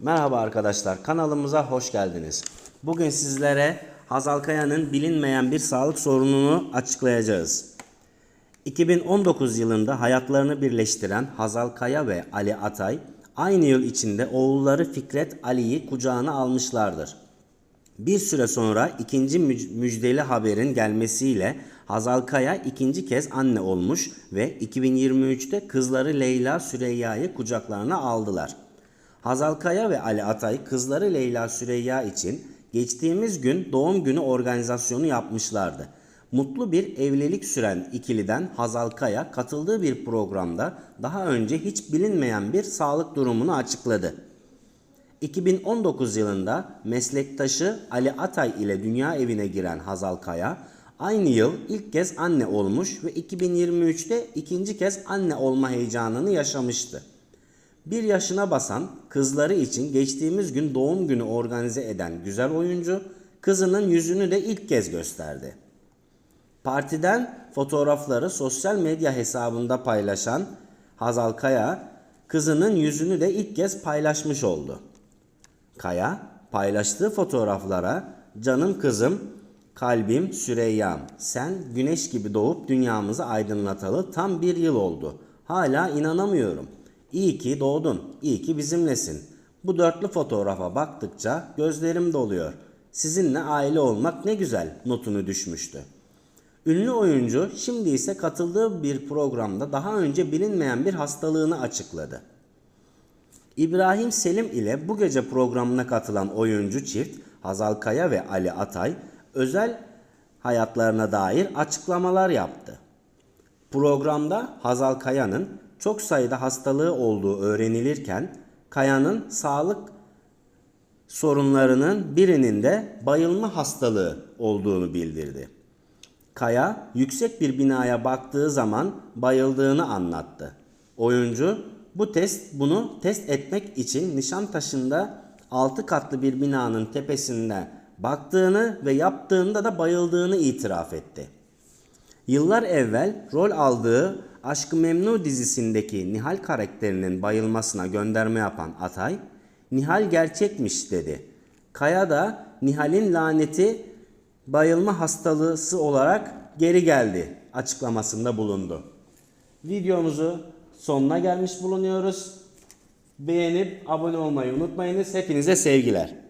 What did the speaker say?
Merhaba arkadaşlar, kanalımıza hoş geldiniz. Bugün sizlere Hazal Kaya'nın bilinmeyen bir sağlık sorununu açıklayacağız. 2019 yılında hayatlarını birleştiren Hazal Kaya ve Ali Atay, aynı yıl içinde oğulları Fikret Ali'yi kucağına almışlardır. Bir süre sonra ikinci müjdeli haberin gelmesiyle Hazal Kaya ikinci kez anne olmuş ve 2023'te kızları Leyla Süreyya'yı kucaklarına aldılar. Hazal Kaya ve Ali Atay kızları Leyla Süreyya için geçtiğimiz gün doğum günü organizasyonu yapmışlardı. Mutlu bir evlilik süren ikiliden Hazal Kaya katıldığı bir programda daha önce hiç bilinmeyen bir sağlık durumunu açıkladı. 2019 yılında meslektaşı Ali Atay ile dünya evine giren Hazal Kaya, aynı yıl ilk kez anne olmuş ve 2023'te ikinci kez anne olma heyecanını yaşamıştı. Bir yaşına basan kızları için geçtiğimiz gün doğum günü organize eden güzel oyuncu, kızının yüzünü de ilk kez gösterdi. Partiden fotoğrafları sosyal medya hesabında paylaşan Hazal Kaya, kızının yüzünü de ilk kez paylaşmış oldu. Kaya paylaştığı fotoğraflara canım kızım, kalbim Süreyya'm sen güneş gibi doğup dünyamızı aydınlatalı tam bir yıl oldu. Hala inanamıyorum. İyi ki doğdun, iyi ki bizimlesin. Bu dörtlü fotoğrafa baktıkça gözlerim doluyor. Sizinle aile olmak ne güzel notunu düşmüştü. Ünlü oyuncu şimdi ise katıldığı bir programda daha önce bilinmeyen bir hastalığını açıkladı. İbrahim Selim ile bu gece programına katılan oyuncu çift Hazal Kaya ve Ali Atay özel hayatlarına dair açıklamalar yaptı. Programda Hazal Kaya'nın çok sayıda hastalığı olduğu öğrenilirken Kaya'nın sağlık sorunlarının birinin de bayılma hastalığı olduğunu bildirdi. Kaya yüksek bir binaya baktığı zaman bayıldığını anlattı. Oyuncu bu test bunu test etmek için Nişantaşı'nda 6 katlı bir binanın tepesinde baktığını ve yaptığında da bayıldığını itiraf etti. Yıllar evvel rol aldığı Aşkı Memnu dizisindeki Nihal karakterinin bayılmasına gönderme yapan Atay, Nihal gerçekmiş dedi. Kaya da Nihal'in laneti bayılma hastalığı olarak geri geldi açıklamasında bulundu. Videomuzu sonuna gelmiş bulunuyoruz. Beğenip abone olmayı unutmayınız. Hepinize sevgiler.